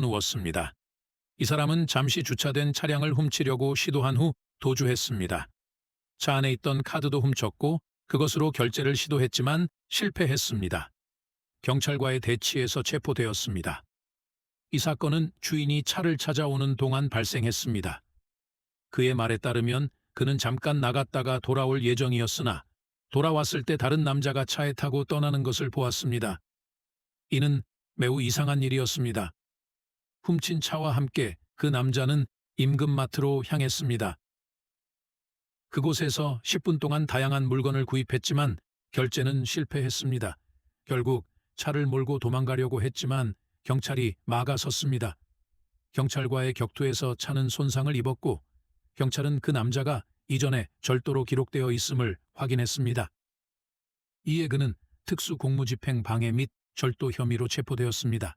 누웠습니다. 이 사람은 잠시 주차된 차량을 훔치려고 시도한 후 도주했습니다. 차 안에 있던 카드도 훔쳤고 그것으로 결제를 시도했지만 실패했습니다. 경찰과의 대치에서 체포되었습니다. 이 사건은 주인이 차를 찾아오는 동안 발생했습니다. 그의 말에 따르면 그는 잠깐 나갔다가 돌아올 예정이었으나 돌아왔을 때 다른 남자가 차에 타고 떠나는 것을 보았습니다. 이는 매우 이상한 일이었습니다. 훔친 차와 함께 그 남자는 임금마트로 향했습니다. 그곳에서 10분 동안 다양한 물건을 구입했지만 결제는 실패했습니다. 결국 차를 몰고 도망가려고 했지만 경찰이 막아섰습니다. 경찰과의 격투에서 차는 손상을 입었고 경찰은 그 남자가 이전에 절도로 기록되어 있음을 확인했습니다. 이에 그는 특수 공무집행 방해 및 절도 혐의로 체포되었습니다.